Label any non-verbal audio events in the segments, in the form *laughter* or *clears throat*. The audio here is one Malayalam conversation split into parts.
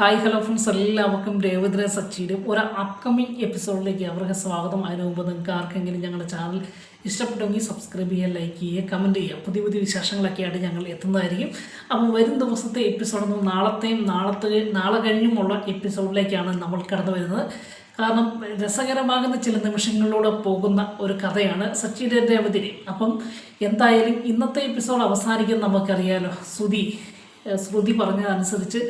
ഹായ് ഹലോ ഫ്രണ്ട്സ് എല്ലാവർക്കും രേവദ്ര സച്ചിയുടെ ഒരു അപ്കമിങ് എപ്പിസോഡിലേക്ക് അവർക്ക് സ്വാഗതം. അതിനു മുമ്പ് നിങ്ങൾക്ക് ആർക്കെങ്കിലും ഞങ്ങളുടെ ചാനൽ ഇഷ്ടപ്പെട്ടെങ്കിൽ സബ്സ്ക്രൈബ് ചെയ്യുക ലൈക്ക് ചെയ്യുക കമന്റ് ചെയ്യുക. പുതിയ പുതിയ വിശേഷങ്ങളൊക്കെ ആയിട്ട് ഞങ്ങൾ എത്തുന്നതായിരിക്കും. അപ്പോൾ വരും ദിവസത്തെ എപ്പിസോഡൊന്നും നാളത്തെയും നാളത്തെ നാളെ കഴിഞ്ഞുമുള്ള എപ്പിസോഡിലേക്കാണ് നമ്മൾ കടന്നു വരുന്നത്. കാരണം രസകരമാകുന്ന ചില നിമിഷങ്ങളിലൂടെ പോകുന്ന ഒരു കഥയാണ് സച്ചിയുടെ രേവതിരെ അപ്പം എന്തായാലും ഇന്നത്തെ എപ്പിസോഡ് അവസാനിക്കുന്ന നമുക്കറിയാലോ. ശ്രുതി ശ്രുതി പറഞ്ഞതനുസരിച്ച്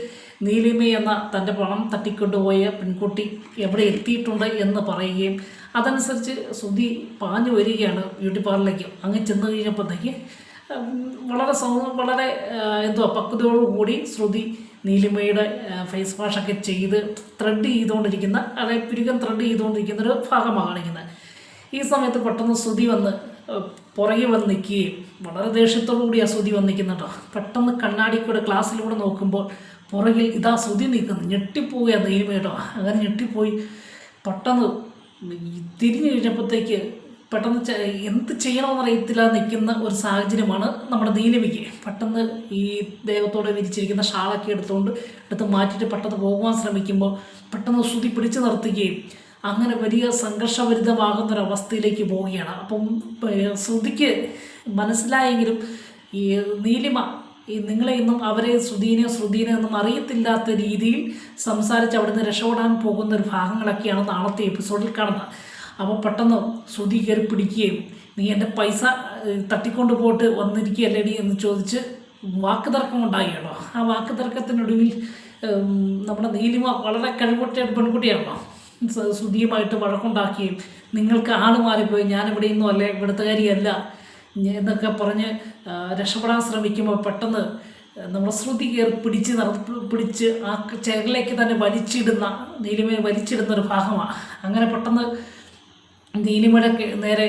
നീലിമ എന്ന തന്റെ പണം തട്ടിക്കൊണ്ടുപോയ പെൺകുട്ടി എവിടെ എത്തിയിട്ടുണ്ട് എന്ന് പറയുകയും അതനുസരിച്ച് ശ്രുതി പാഞ്ഞു വരികയാണ് ബ്യൂട്ടി പാർലറിലേക്ക്. അങ്ങ് ചെന്ന് കഴിഞ്ഞപ്പോഴത്തേക്ക് വളരെ സൗ വളരെ എന്തോ പക്വതയോടുകൂടി ശ്രുതി നീലിമയുടെ ഫേസ് വാഷൊക്കെ ചെയ്ത് ത്രെഡ് ചെയ്തുകൊണ്ടിരിക്കുന്ന അതായത് പിരുകം ത്രെഡ് ചെയ്തുകൊണ്ടിരിക്കുന്ന ഒരു ഭാഗമാണ് കാണിക്കുന്നത്. ഈ സമയത്ത് പെട്ടെന്ന് ശ്രുതി വന്ന് പുറകെ വന്ന് നിൽക്കുകയും വളരെ ദേഷ്യത്തോടു കൂടി ആ ശ്രുതി വന്ന് നിൽക്കുന്നുണ്ടോ. പെട്ടെന്ന് കണ്ണാടിക്കൂടെ ക്ലാസ്സിലൂടെ നോക്കുമ്പോൾ പുറകിൽ ഇതാ ശ്രുതി നിൽക്കുന്നു. ഞെട്ടിപ്പോവുകയാണ് നീലിമ കേട്ടോ. അങ്ങനെ ഞെട്ടിപ്പോയി. പെട്ടെന്ന് തിരിഞ്ഞു കഴിഞ്ഞപ്പോഴത്തേക്ക് പെട്ടെന്ന് എന്ത് ചെയ്യണമെന്ന് അറിയത്തില്ല നിൽക്കുന്ന ഒരു സാഹചര്യമാണ് നമ്മുടെ നീലിമയ്ക്ക് പെട്ടെന്ന് ഈ ദേവത്തോടെ വിരിച്ചിരിക്കുന്ന ഷാളൊക്കെ എടുത്തുകൊണ്ട് എടുത്ത് മാറ്റിയിട്ട് പെട്ടെന്ന് പോകുവാൻ ശ്രമിക്കുമ്പോൾ പെട്ടെന്ന് ശ്രുതി പിടിച്ചു നിർത്തുകയും അങ്ങനെ വലിയ സംഘർഷഭരിതമാകുന്നൊരവസ്ഥയിലേക്ക് പോവുകയാണ്. അപ്പം ശ്രുതിക്ക് മനസ്സിലായെങ്കിലും ഈ നീലിമ ഈ നിങ്ങളെ ഇന്നും അവരെ ശ്രുതീനെ ശ്രുതീനെ ഒന്നും അറിയത്തില്ലാത്ത രീതിയിൽ സംസാരിച്ച് അവിടുന്ന് രക്ഷപ്പെടാൻ പോകുന്ന ഒരു ഭാഗങ്ങളൊക്കെയാണ് നാളത്തെ എപ്പിസോഡിൽ കാണുന്നത്. അപ്പോൾ പെട്ടെന്ന് ശ്രുതി കയറി പിടിക്കുകയും നീ എന്റെ പൈസ തട്ടിക്കൊണ്ട് പോയിട്ട് വന്നിരിക്കുകയല്ലേടി? എന്ന് ചോദിച്ച് വാക്കുതർക്കം തർക്കം ആ വാക്ക് തർക്കത്തിനൊടുവിൽ നമ്മുടെ നീലിമ വളരെ കഴിവുറ്റ പെൺകുട്ടിയാണോ സ- ശ്രുതിയുമായിട്ട് വഴക്കുണ്ടാക്കുകയും നിങ്ങൾക്ക് ആൾ മാറിപ്പോയി. ഞാനിവിടെ ഇന്നും അല്ലേ? ഇവിടുത്തുകാരിയല്ല. എന്നൊക്കെ പറഞ്ഞ് രക്ഷപ്പെടാൻ ശ്രമിക്കുമ്പോൾ പെട്ടെന്ന് നമ്മുടെ ശ്രുതി കയറി പിടിച്ച് നട പിടിച്ച് ആ ചെയറിലേക്ക് തന്നെ വലിച്ചിടുന്ന നീലിമയെ വലിച്ചിടുന്ന ഒരു ഭാഗമാണ് അങ്ങനെ പെട്ടെന്ന് നീലിമയുടെ നേരെ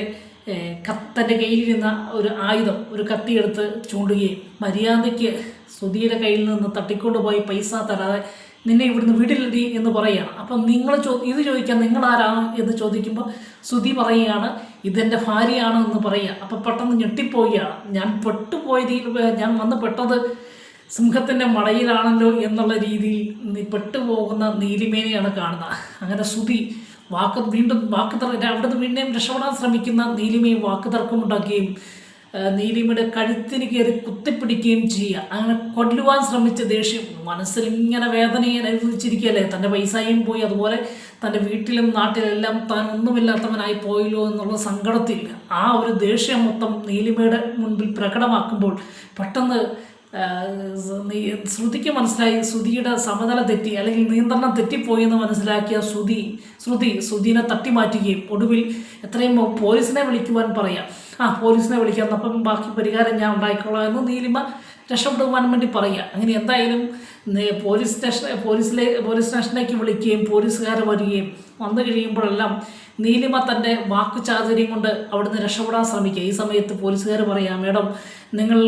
കത്തന്റെ കയ്യിലിരുന്ന ഒരു ആയുധം ഒരു കത്തിയെടുത്ത് ചൂണ്ടുകയും മര്യാദയ്ക്ക് ശ്രുതിയുടെ കയ്യിൽ നിന്ന് തട്ടിക്കൊണ്ടുപോയി പൈസ തരാതെ നിന്നെ ഇവിടുന്ന് വീട്ടിലെത്തി എന്ന് പറയുകയാണ്. അപ്പം നിങ്ങൾ ചോ ഇത് ചോദിക്കാൻ നിങ്ങൾ ആരാണ് എന്ന് ചോദിക്കുമ്പോൾ ശ്രുതി പറയുകയാണ് ഇതെന്റെ ഭാര്യയാണ് എന്ന് പറയുക. അപ്പം പെട്ടെന്ന് ഞെട്ടിപ്പോവുകയാണ്. ഞാൻ പെട്ടുപോയതിൽ ഞാൻ വന്ന് പെട്ടത് സിംഹത്തിന്റെ മടയിലാണല്ലോ എന്നുള്ള രീതിയിൽ പെട്ടുപോകുന്ന നീലിമേനെയാണ് കാണുന്നത്. അങ്ങനെ ശ്രുതി വാക്ക് വീണ്ടും വാക്ക് തർ അവിടുന്ന് വീണ്ടും രക്ഷപ്പെടാൻ ശ്രമിക്കുന്ന നീലിമയും വാക്ക് തർക്കമുണ്ടാക്കുകയും നീലിമയുടെ കഴുത്തിന് കയറി കുത്തിപ്പിടിക്കുകയും ചെയ്യുക. അങ്ങനെ കൊല്ലുവാൻ ശ്രമിച്ച ദേഷ്യം മനസ്സിൽ ഇങ്ങനെ വേദനയെ അനുഭവിച്ചിരിക്കുകയല്ലേ? തന്റെ പൈസയും പോയി. അതുപോലെ തന്റെ വീട്ടിലും നാട്ടിലെല്ലാം താൻ ഒന്നുമില്ലാത്തവനായി പോയല്ലോ എന്നുള്ള സങ്കടത്തിൽ ആ ഒരു ദേഷ്യം മൊത്തം നീലിമയുടെ മുൻപിൽ പ്രകടമാക്കുമ്പോൾ പെട്ടെന്ന് ശ്രുതിക്ക് മനസ്സിലായി. ശ്രുതിയുടെ സമതല തെറ്റി അല്ലെങ്കിൽ നിയന്ത്രണം തെറ്റിപ്പോയി എന്ന് മനസ്സിലാക്കിയ ശ്രുതി ശ്രുതി ശ്രുതിനെ തട്ടി മാറ്റുകയും ഒടുവിൽ എത്രയും പോലീസിനെ വിളിക്കുവാൻ പറയാം. ആ പോലീസിനെ വിളിക്കാം അപ്പം ബാക്കി പരിഹാരം ഞാൻ ഉണ്ടാക്കിക്കോളാം എന്ന് നീലിമ രക്ഷപ്പെടുവാൻ വേണ്ടി പറയുക. അങ്ങനെ എന്തായാലും പോലീസ് സ്റ്റേഷൻ പോലീസിലെ പോലീസ് സ്റ്റേഷനിലേക്ക് വിളിക്കുകയും പോലീസുകാർ വരികയും വന്നു കഴിയുമ്പോഴെല്ലാം നീലിമ തന്റെ വാക്കു ചാതുര്യം കൊണ്ട് അവിടുന്ന് രക്ഷപ്പെടാൻ ശ്രമിക്കുക. ഈ സമയത്ത് പോലീസുകാർ പറയാം മേഡം നിങ്ങൾ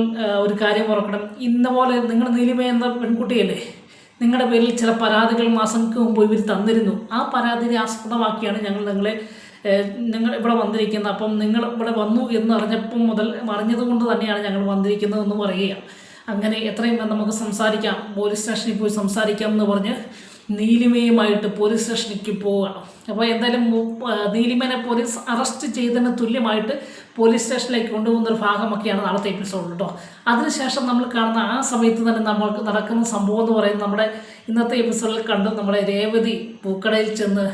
ഒരു കാര്യം ഉറക്കണം ഇന്ന പോലെ നിങ്ങൾ നീലിമ എന്ന പെൺകുട്ടിയല്ലേ? നിങ്ങളുടെ പേരിൽ ചില പരാതികൾ മാസങ്ങൾക്ക് മുമ്പ് ഇവർ തന്നിരുന്നു. ആ പരാതിയെ ആസ്പദമാക്കിയാണ് ഞങ്ങൾ നിങ്ങളെ നിങ്ങൾ ഇവിടെ വന്നിരിക്കുന്നത് അപ്പം നിങ്ങൾ ഇവിടെ വന്നു എന്ന് അറിഞ്ഞപ്പം മുതൽ അറിഞ്ഞത് കൊണ്ട് തന്നെയാണ് ഞങ്ങൾ വന്നിരിക്കുന്നതെന്ന് പറയുകയാണ് അങ്ങനെ എത്രയും നമുക്ക് സംസാരിക്കാം. പോലീസ് സ്റ്റേഷനിൽ പോയി സംസാരിക്കാം എന്ന് പറഞ്ഞ് നീലിമയുമായിട്ട് പോലീസ് സ്റ്റേഷനിലേക്ക് പോവുകയാണ്. അപ്പോൾ എന്തായാലും നീലിമനെ പോലീസ് അറസ്റ്റ് ചെയ്തതിന് തുല്യമായിട്ട് പോലീസ് സ്റ്റേഷനിലേക്ക് കൊണ്ടുപോകുന്ന ഒരു ഭാഗമൊക്കെയാണ് നാളത്തെ എപ്പിസോഡ് കേട്ടോ അതിനുശേഷം നമ്മൾ കാണുന്ന ആ സമയത്ത് തന്നെ നമ്മൾക്ക് നടക്കുന്ന സംഭവം എന്ന് പറയുന്നത് നമ്മുടെ ഇന്നത്തെ എപ്പിസോഡിൽ കണ്ട് നമ്മുടെ രേവതി പൂക്കടയിൽ ചെന്ന്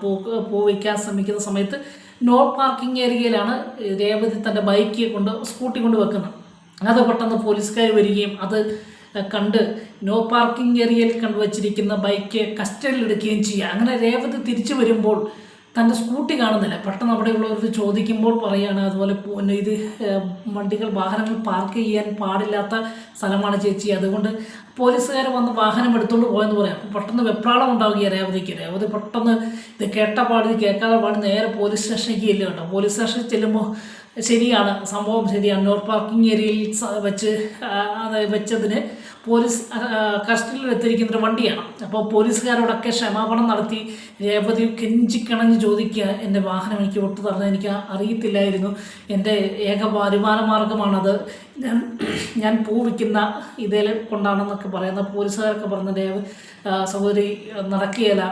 പൂ പൂ വയ്ക്കാൻ ശ്രമിക്കുന്ന സമയത്ത് നോ പാർക്കിംഗ് ഏരിയയിലാണ് രേവതി തന്റെ ബൈക്ക് കൊണ്ട് സ്കൂട്ടി കൊണ്ട് വെക്കുന്നത്. അത് പെട്ടെന്ന് പോലീസുകാർ വരികയും അത് കണ്ട് നോ പാർക്കിംഗ് ഏരിയയിൽ കണ്ടുവച്ചിരിക്കുന്ന ബൈക്ക് കസ്റ്റഡിയിൽ എടുക്കുകയും ചെയ്യുക. അങ്ങനെ രേവതി തിരിച്ചു വരുമ്പോൾ തന്റെ സ്കൂട്ടി കാണുന്നില്ല. പെട്ടെന്ന് അവിടെയുള്ളവർ ചോദിക്കുമ്പോൾ പറയുകയാണ് അതുപോലെ ഇത് വണ്ടികൾ വാഹനങ്ങൾ പാർക്ക് ചെയ്യാൻ പാടില്ലാത്ത സ്ഥലമാണ് ചേച്ചി. അതുകൊണ്ട് പോലീസുകാർ വന്ന് വാഹനം എടുത്തുകൊണ്ട് പോയെന്ന് പറയാം. പെട്ടെന്ന് വെപ്രാളം ഉണ്ടാവുകയാണ് രേവതിക്ക്. രേവതി പെട്ടെന്ന് ഇത് കേട്ട പാടി കേൾക്കാതെ പാടി നേരെ പോലീസ് സ്റ്റേഷനിലേക്ക് ചെല്ലുക കേട്ടോ. പോലീസ് സ്റ്റേഷനിൽ ചെല്ലുമ്പോൾ ശരിയാണ് സംഭവം ശരിയാണ്. നോർ പാർക്കിംഗ് ഏരിയയിൽ വെച്ച് വെച്ചതിന് പോലീസ് കസ്റ്റഡിയിൽ എത്തിയിരിക്കുന്ന ഒരു വണ്ടിയാണ്. അപ്പോൾ പോലീസുകാരോടൊക്കെ ക്ഷമാപണം നടത്തി രേവതി കെഞ്ചിക്കണഞ്ഞ് ചോദിക്കുക എന്റെ വാഹനം എനിക്ക് വിട്ടു തരണം എനിക്ക് അറിയത്തില്ലായിരുന്നു. എന്റെ ഏക വരുമാന മാർഗമാണത്. ഞാൻ ഞാൻ പൂ വിൽക്കുന്ന ഇതേ കൊണ്ടാണെന്നൊക്കെ പറയുന്ന പോലീസുകാരൊക്കെ പറഞ്ഞ രേവ സഹോദരി നടക്കുകയില്ല.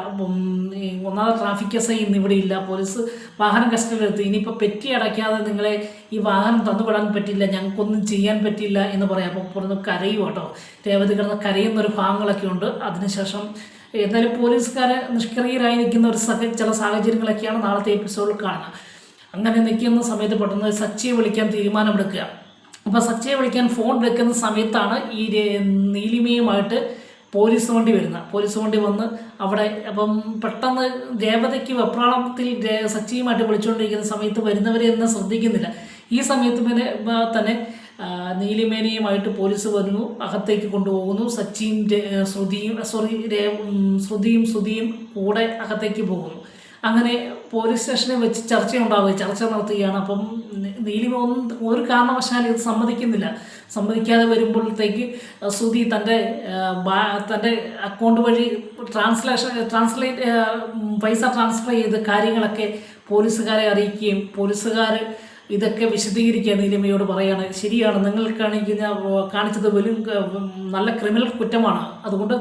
ഒന്നാമത് ട്രാഫിക് ഐ ഇന്ന് ഇവിടെ ഇല്ല. പോലീസ് വാഹനം കസ്റ്റഡിയിലെടുത്തു ഇനിയിപ്പോൾ പെറ്റി അടയ്ക്കാതെ നിങ്ങളെ ഈ വാഹനം തന്നുവിടാൻ പറ്റില്ല ഞങ്ങൾക്കൊന്നും ചെയ്യാൻ പറ്റില്ല എന്ന് പറയാം. അപ്പോൾ പുറത്ത് കരയും കേട്ടോ. രേവതി കിടന്ന് കരയുന്നൊരു ഭാഗങ്ങളൊക്കെ ഉണ്ട്. അതിനുശേഷം എന്നാലും പോലീസുകാരെ നിഷ്ക്രിയരായി നിൽക്കുന്ന ഒരു സഹ ചില സാഹചര്യങ്ങളൊക്കെയാണ് നാളത്തെ എപ്പിസോഡിൽ കാണുക അങ്ങനെ നിൽക്കുന്ന സമയത്ത് പെട്ടെന്ന് സച്ചിയെ വിളിക്കാൻ തീരുമാനമെടുക്കുക. അപ്പോൾ സച്ചിയെ വിളിക്കാൻ ഫോൺ എടുക്കുന്ന സമയത്താണ് ഈ നീലിമയുമായിട്ട് പോലീസ് വണ്ടി വരുന്നത്. പോലീസ് വണ്ടി വന്ന് അവിടെ അപ്പം പെട്ടെന്ന് രേവതയ്ക്ക് വെപ്രാളത്തിൽ സച്ചിയുമായിട്ട് വിളിച്ചുകൊണ്ടിരിക്കുന്ന സമയത്ത് വരുന്നവരെ ഒന്നും ശ്രദ്ധിക്കുന്നില്ല. ഈ സമയത്ത് പിന്നെ തന്നെ നീലിമേനയുമായിട്ട് പോലീസ് വരുന്നു അകത്തേക്ക് കൊണ്ടുപോകുന്നു സച്ചിയും രേ- ശ്രുതിയും സോറി ശ്രുതിയും ശ്രുതിയും കൂടെ അകത്തേക്ക് പോകുന്നു. അങ്ങനെ പോലീസ് സ്റ്റേഷനിൽ വെച്ച് ചർച്ച ഉണ്ടാവുക ചർച്ച നടത്തുകയാണ്. അപ്പം നീലിമ ഒന്നും ഒരു കാരണവശാലും ഇത് സമ്മതിക്കുന്നില്ല. സമ്മതിക്കാതെ വരുമ്പോഴത്തേക്ക് ശ്രുതി തന്റെ തന്റെ അക്കൗണ്ട് വഴി ട്രാൻസ്ലേഷൻ ട്രാൻസ്ലേറ്റ് പൈസ ട്രാൻസ്ഫർ ചെയ്ത് കാര്യങ്ങളൊക്കെ പോലീസുകാരെ അറിയിക്കുകയും പോലീസുകാർ ഇതൊക്കെ വിശദീകരിക്കുക നീലിമയോട് പറയാണ്. ശരിയാണ് നിങ്ങൾ കാണിക്കുന്ന കാണിച്ചത് വലിയ നല്ല ക്രിമിനൽ കുറ്റമാണ്. അതുകൊണ്ട്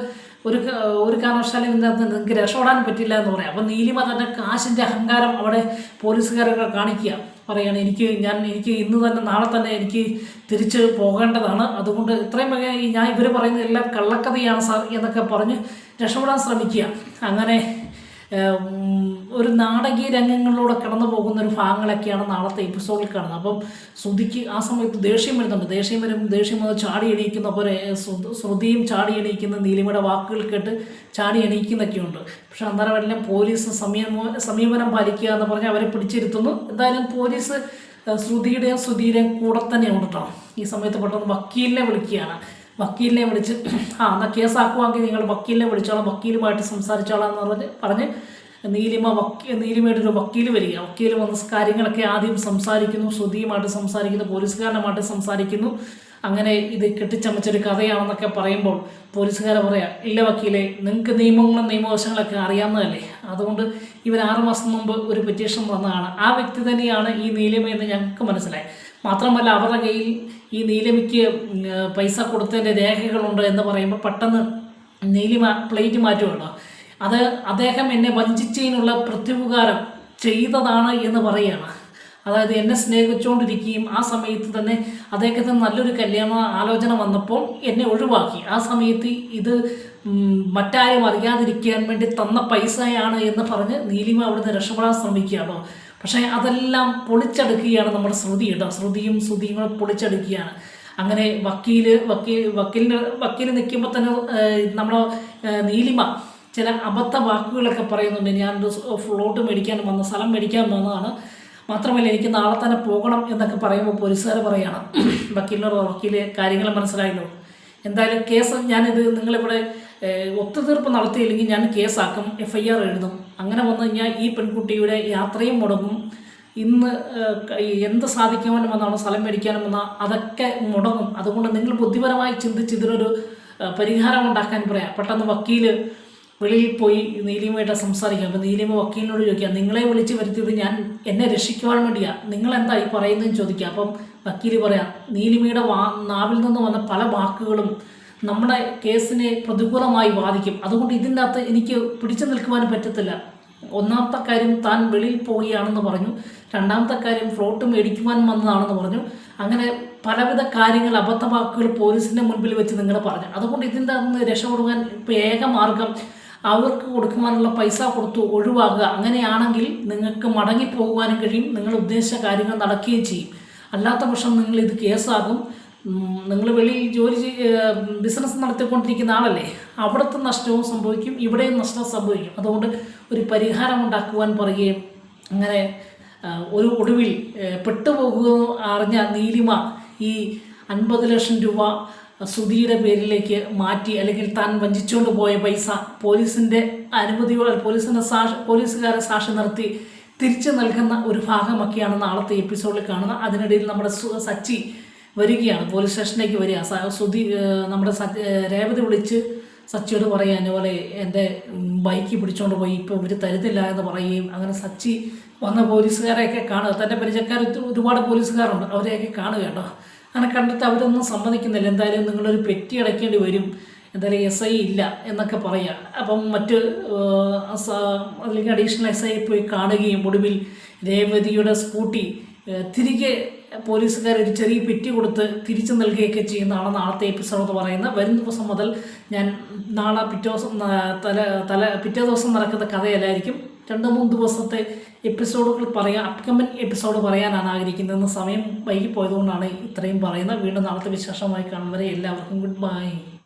ഒരു ഒരു കാരണവശാലും ഇതിനകത്ത് നിങ്ങൾക്ക് രക്ഷപ്പെടാൻ പറ്റില്ല എന്ന് പറയാം. അപ്പം നീലിമ തന്നെ കാശിന്റെ അഹങ്കാരം അവിടെ പോലീസുകാരൊക്കെ കാണിക്കുക. പറയാണ് എനിക്ക് ഞാൻ എനിക്ക് ഇന്ന് തന്നെ നാളെ തന്നെ എനിക്ക് തിരിച്ച് പോകേണ്ടതാണ്. അതുകൊണ്ട് ഇത്രയും ഞാൻ ഇവർ പറയുന്ന എല്ലാം കള്ളക്കഥയാണ് സാർ എന്നൊക്കെ പറഞ്ഞ് രക്ഷപ്പെടാൻ ശ്രമിക്കുക. അങ്ങനെ ഒരു നാടകീയ രംഗങ്ങളിലൂടെ കടന്നു പോകുന്ന ഒരു ഭാഗങ്ങളൊക്കെയാണ് നാളത്തെ എപ്പിസോഡിൽ കാണുന്നത്. അപ്പം ശ്രുതിക്ക് ആ സമയത്ത് ദേഷ്യം വരുന്നുണ്ട്. ദേഷ്യം വരും ദേഷ്യം വന്ന് ചാടി എണീക്കുന്ന പോലെ ശ്രു- ശ്രുതിയും ചാടി എണീക്കുന്ന നീലിമയുടെ വാക്കുകൾ കേട്ട് ചാടി എണീക്കുന്നൊക്കെയുണ്ട്. പക്ഷെ അന്നേരം എല്ലാം പോലീസ് സമീപ സമീപനം പാലിക്കുക എന്ന് പറഞ്ഞ് അവരെ പിടിച്ചിരുത്തുന്നു. എന്തായാലും പോലീസ് ശ്രുതിയുടെയും ശ്രുതിയുടെയും കൂടെ തന്നെ കേട്ടോ ഈ സമയത്ത് പെട്ടെന്ന് വക്കീലിനെ വിളിക്കുകയാണ്. വക്കീലിനെ വിളിച്ച് ആ എന്നാൽ കേസാക്കുവാണെങ്കിൽ നിങ്ങൾ വക്കീലിനെ വിളിച്ചോളാം വക്കീലുമായിട്ട് സംസാരിച്ചോളാം എന്ന് പറഞ്ഞ് പറഞ്ഞ് നീലിമ വക്കീ നീലിമയുടെ ഒരു വക്കീൽ വരിക. വക്കീൽ വന്ന് കാര്യങ്ങളൊക്കെ ആദ്യം സംസാരിക്കുന്നു. ശ്രുതിയുമായിട്ട് സംസാരിക്കുന്നു. പോലീസുകാരനുമായിട്ട് സംസാരിക്കുന്നു. അങ്ങനെ ഇത് കെട്ടിച്ചമച്ചൊരു കഥയാണെന്നൊക്കെ പറയുമ്പോൾ പോലീസുകാരെ പറയാം ഇല്ല വക്കീലെ നിങ്ങൾക്ക് നിയമങ്ങളും നിയമവശങ്ങളൊക്കെ അറിയാവുന്നതല്ലേ? അതുകൊണ്ട് ഇവർ ആറുമാസം മുമ്പ് ഒരു പെറ്റീഷൻ തന്നതാണ്. ആ വ്യക്തി തന്നെയാണ് ഈ നീലിമ എന്ന് ഞങ്ങൾക്ക് മനസ്സിലായി. മാത്രമല്ല അവരുടെ കയ്യിൽ ഈ നീലിമയ്ക്ക് പൈസ കൊടുത്തതിന്റെ രേഖകളുണ്ട് എന്ന് പറയുമ്പോൾ പെട്ടെന്ന് നീലിമ പ്ലേറ്റ് മാറ്റുകയാണ് അത് അദ്ദേഹം എന്നെ വഞ്ചിച്ചതിനുള്ള പ്രത്യുപകാരം ചെയ്തതാണ് എന്ന് പറയുകയാണ്. അതായത് എന്നെ സ്നേഹിച്ചുകൊണ്ടിരിക്കുകയും ആ സമയത്ത് തന്നെ അദ്ദേഹത്തിന് നല്ലൊരു കല്യാണ ആലോചന വന്നപ്പോൾ എന്നെ ഒഴിവാക്കി. ആ സമയത്ത് ഇത് മറ്റാരും അറിയാതിരിക്കാൻ വേണ്ടി തന്ന പൈസയാണ് എന്ന് പറഞ്ഞ് നീലിമ അവിടുന്ന് രക്ഷപ്പെടാൻ ശ്രമിക്കുകയാണോ പക്ഷേ അതെല്ലാം പൊളിച്ചെടുക്കുകയാണ് നമ്മുടെ ശ്രുതി കേട്ടോ. ശ്രുതിയും ശ്രുതിയും കൂടെ പൊളിച്ചെടുക്കുകയാണ്. അങ്ങനെ വക്കീൽ വക്കീൽ വക്കീലിന് വക്കീൽ നിൽക്കുമ്പോൾ തന്നെ നമ്മുടെ നീലിമ ചില അബദ്ധ വാക്കുകളൊക്കെ പറയുന്നുണ്ട്. ഞാൻ ഫ്ലോട്ട് മേടിക്കാൻ വന്ന സ്ഥലം മേടിക്കാൻ വന്നതാണ്. മാത്രമല്ല എനിക്ക് നാളെ തന്നെ പോകണം എന്നൊക്കെ പറയുമ്പോൾ പോലീസുകാർ പറയാണ്. *clears throat* വക്കീലിനോട് വക്കീൽ കാര്യങ്ങൾ മനസ്സിലായല്ലോ. എന്തായാലും കേസ് ഞാനിത് നിങ്ങളിവിടെ ഒത്തുതീർപ്പ് നടത്തിയില്ലെങ്കിൽ ഞാൻ കേസാക്കും എഫ് ഐ ആർ എഴുതും. അങ്ങനെ വന്നു കഴിഞ്ഞാൽ ഈ പെൺകുട്ടിയുടെ യാത്രയും മുടങ്ങും. ഇന്ന് എന്ത് സാധിക്കാനും വന്നാണോ സ്ഥലം മേടിക്കാനും വന്നാൽ അതൊക്കെ മുടങ്ങും. അതുകൊണ്ട് നിങ്ങൾ ബുദ്ധിപരമായി ചിന്തിച്ച് ഇതിനൊരു പരിഹാരം ഉണ്ടാക്കാൻ പറയാം. പെട്ടെന്ന് വക്കീൽ വെളിയിൽ പോയി നീലിമയായിട്ട് സംസാരിക്കാം അപ്പോൾ നീലിമ വക്കീലിനോട് ചോദിക്കുക നിങ്ങളെ വിളിച്ച് വരുത്തിയത് ഞാൻ എന്നെ രക്ഷിക്കുവാൻ വേണ്ടിയാണ് നിങ്ങൾ എന്താ ഈ പറയുന്നതെന്ന് ചോദിക്കുക. അപ്പം വക്കീൽ പറയാം നീലിമയുടെ വാ നാവിൽ നിന്ന് വന്ന പല വാക്കുകളും നമ്മുടെ കേസിനെ പ്രതികൂലമായി ബാധിക്കും. അതുകൊണ്ട് ഇതിന്റെ അകത്ത് എനിക്ക് പിടിച്ചു നിൽക്കുവാൻ പറ്റത്തില്ല. ഒന്നാമത്തെ കാര്യം താൻ വെളിയിൽ പോവുകയാണെന്ന് പറഞ്ഞു. രണ്ടാമത്തെ കാര്യം ഫ്ലോട്ട് മേടിക്കുവാൻ വന്നതാണെന്ന് പറഞ്ഞു. അങ്ങനെ പലവിധ കാര്യങ്ങൾ അബദ്ധ വാക്കുകൾ പോലീസിന്റെ മുൻപിൽ വെച്ച് നിങ്ങൾ പറഞ്ഞു. അതുകൊണ്ട് ഇതിന്റെ അകത്ത് രക്ഷപ്പെടുവാൻ ഇപ്പോൾ ഏക മാർഗം അവർക്ക് കൊടുക്കുവാനുള്ള പൈസ കൊടുത്തു ഒഴിവാക്കുക അങ്ങനെയാണെങ്കിൽ നിങ്ങൾക്ക് മടങ്ങി പോകുവാനും കഴിയും. നിങ്ങൾ ഉദ്ദേശിച്ച കാര്യങ്ങൾ നടക്കുകയും ചെയ്യും. അല്ലാത്ത പക്ഷം നിങ്ങൾ ഇത് കേസാകും. നിങ്ങൾ വെളിയിൽ ജോലി ബിസിനസ് നടത്തിക്കൊണ്ടിരിക്കുന്ന ആളല്ലേ? അവിടുത്തെ നഷ്ടവും സംഭവിക്കും. ഇവിടെയും നഷ്ടം സംഭവിക്കും. അതുകൊണ്ട് ഒരു പരിഹാരം ഉണ്ടാക്കുവാൻ പറയുകയും അങ്ങനെ ഒരു ഒടുവിൽ പെട്ടുപോകുക അറിഞ്ഞ നീലിമ ഈ അൻപത് ലക്ഷം രൂപ സുധിയുടെ പേരിലേക്ക് മാറ്റി അല്ലെങ്കിൽ താൻ വഞ്ചിച്ചുകൊണ്ട് പോയ പൈസ പോലീസിന്റെ അനുമതിയോടെ പോലീസിന്റെ സാക്ഷി പോലീസുകാരെ സാക്ഷി നിർത്തി തിരിച്ചു നൽകുന്ന ഒരു ഭാഗമൊക്കെയാണ് നാളത്തെ എപ്പിസോഡിൽ കാണുന്നത്. അതിനിടയിൽ നമ്മുടെ സച്ചി വരികയാണ് പോലീസ് സ്റ്റേഷനിലേക്ക് വരിക. സുധി നമ്മുടെ രേവതി വിളിച്ച് സച്ചിയോട് പറയുക അതുപോലെ എന്റെ ബൈക്ക് പിടിച്ചുകൊണ്ട് പോയി ഇപ്പോൾ ഇവർ തരുന്നില്ല എന്ന് പറയുകയും അങ്ങനെ സച്ചി വന്ന പോലീസുകാരെയൊക്കെ കാണുക. തന്റെ പരിചയക്കാർ ഒരുപാട് പോലീസുകാരുണ്ട് അവരെയൊക്കെ കാണുക കേട്ടോ. അങ്ങനെ കണ്ടിട്ട് അവരൊന്നും സമ്മതിക്കുന്നില്ല. എന്തായാലും നിങ്ങളൊരു പെറ്റി അടയ്ക്കേണ്ടി വരും. എന്തായാലും എസ് ഐ ഇല്ല എന്നൊക്കെ പറയുക അപ്പം മറ്റ് അല്ലെങ്കിൽ അഡീഷണൽ എസ് ഐ പോയി കാണുകയും ഒടുവിൽ രേവതിയുടെ സ്കൂട്ടി തിരികെ പോലീസുകാർ ഒരു ചെറിയ പെറ്റി കൊടുത്ത് തിരിച്ചു നൽകുകയൊക്കെ ചെയ്യുന്നതാണ് നാളത്തെ എപ്പിസോഡ് പറയുന്നത്. വരും ദിവസം മുതൽ ഞാൻ നാളെ പിറ്റേ ദിവസം തല തല പിറ്റേ ദിവസം നടക്കുന്ന കഥയല്ലായിരിക്കും. രണ്ട് മൂന്ന് ദിവസത്തെ എപ്പിസോഡുകൾ പറയാൻ അപ്കമിങ് എപ്പിസോഡ് പറയാനാണ് ആഗ്രഹിക്കുന്നത്. സമയം വൈകി പോയതുകൊണ്ടാണ് ഇത്രയും പറയുന്നത്. വീണ്ടും നാളത്തെ വിശേഷമായി കാണും വരെ എല്ലാവർക്കും ഗുഡ് ബൈ